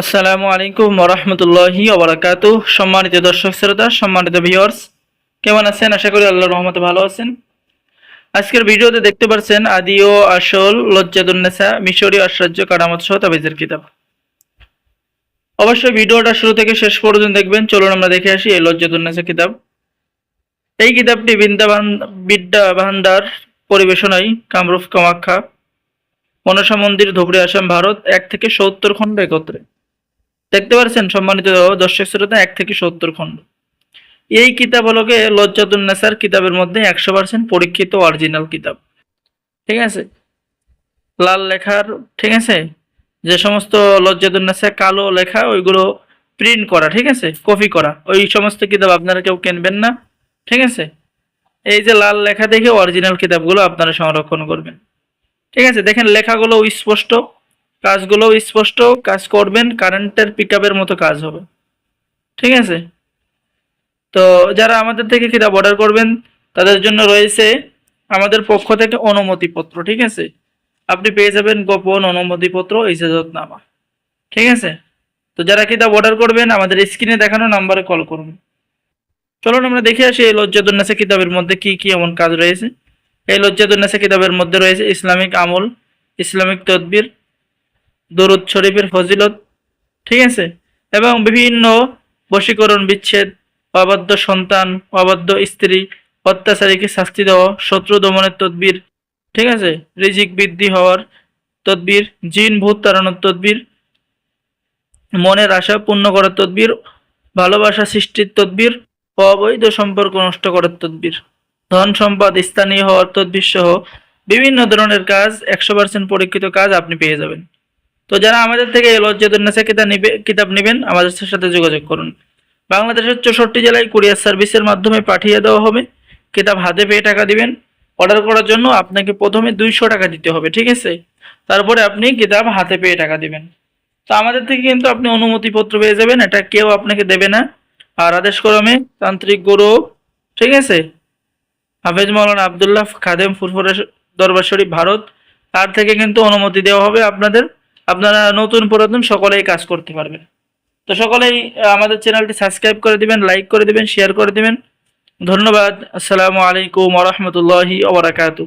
আসসালামু আলাইকুম ওরহমতুল্লাহি ওবরাকাত সম্মানিত দর্শক শ্রোতা, সম্মানিত ভিওর্স কেমন আছেন? আশা করি আল্লাহর রহমতে ভালো আছেন। আজকের ভিডিওতে দেখতে পাচ্ছেন আদি ও আসল লজ্জাদুন্নেসা মিশরীয় আশ্চর্য কারামত সহ তাবিজের কিতাব। অবশ্যই ভিডিওটা শুরু থেকে শেষ পর্যন্ত দেখবেন। চলুন আমরা দেখে আসি এই লজ্জাদুন্নেসা কিতাব। এই কিতাবটি বৃন্দাবান বিদ্যা ভান্ডার পরিবেশনায় কামরূপ কামাখ্যা মনসা মন্দির ধুবড়ি আসাম, ভারত, এক থেকে সত্তর খণ্ড একত্রে। দেখতে পাচ্ছেন সম্মানিত দর্শক শ্রোতা, এক থেকে সত্তর খণ্ড। এই কিতাব হলোকে লজ্জাতুন্নেসার কিতাবের মধ্যে একশো পার্সেন্ট পরীক্ষিত অরিজিনাল কিতাব। ঠিক আছে? লাল লেখার, ঠিক আছে? যে সমস্ত লজ্জাতুন্নেসা কালো লেখা, ওইগুলো প্রিন্ট করা, ঠিক আছে? কপি করা। ওই সমস্ত কিতাব আপনারা কেউ কিনবেন না, ঠিক আছে? এই যে লাল লেখা দেখে অরিজিনাল কিতাবগুলো আপনারা সংরক্ষণ করবেন। ঠিক আছে? দেখেন লেখাগুলো স্পষ্ট। কাজগুলো স্পষ্ট কাজ করবেন কারেন্টের পিক মতো কাজ হবে। ঠিক আছে? তো যারা আমাদের থেকে কিতাব অর্ডার করবেন, তাদের জন্য রয়েছে আমাদের পক্ষ থেকে অনুমতিপত্র, ঠিক আছে? আপনি পেয়ে যাবেন গোপন অনুমতিপত্র, ইজাজতনামা। ঠিক আছে? তো যারা কিতাব অর্ডার করবেন, আমাদের স্ক্রিনে দেখানো নাম্বারে কল করুন। চলুন আমরা দেখে আসি, এই লজ্জাতুন্নাসা কিতাবের মধ্যে কি কি এমন কাজ রয়েছে? এই লজ্জাতুন্নাসা কিতাবের মধ্যে রয়েছে ইসলামিক আমল, ইসলামিক তদবির দরুদ শরীফের ফজিলত, ঠিক আছে? এবং বিভিন্ন বশীকরণ বিচ্ছেদ, অবাধ্য সন্তান, অবাধ্য স্ত্রী, অত্যাচারীকে শাস্তি দেওয়া, শত্রু দমনের তদবির, ঠিক আছে? রিজিক বৃদ্ধি হওয়ার তদবির, জিন ভূত তাড়ানোর তদবির, মনের আশা পূর্ণ করার তদবির, ভালোবাসা সৃষ্টির তদবির অবৈধ সম্পর্ক নষ্ট করার তদবির। ধন সম্পদ, স্থানীয় হওয়ার তদবির সহ বিভিন্ন ধরনের কাজ, একশো পরীক্ষিত কাজ আপনি পেয়ে যাবেন। তো যারা আমাদের থেকে এই লজ্জাতুন্নেসা কিতাব নিবে কিতাব নেবেন, আমাদের সাথে যোগাযোগ করুন। বাংলাদেশের চৌষট্টি জেলায় কুরিয়ার সার্ভিসের মাধ্যমে পাঠিয়ে দেওয়া হবে। কিতাব হাতে পেয়ে টাকা দিবেন। অর্ডার করার জন্য আপনাকে প্রথমে দুইশো টাকা দিতে হবে, ঠিক আছে? তারপরে আপনি কিতাব হাতে পেয়ে টাকা দিবেন। তো আমাদের থেকে কিন্তু আপনি অনুমতিপত্র পেয়ে যাবেন। এটা কেউ আপনাকে দেবে না। আর আদেশ ক্রমে তান্ত্রিক গুরু, ঠিক আছে? হাফেজ মৌলানা আবদুল্লাহ খাদেম ফুরফুরা দরবার শরীফ, ভারত। তার থেকে কিন্তু অনুমতি দেওয়া হবে আপনাদের। আপনারা নতুন পুরাতন সকলেই কাজ করতে পারবেন। তো সকলেই আমাদের চ্যানেলটি সাবস্ক্রাইব করে দিবেন, লাইক করে দিবেন শেয়ার করে দিবেন। ধন্যবাদ। আসসালামু আলাইকুম ওরহমতুল্লাহি ওবরাকাতু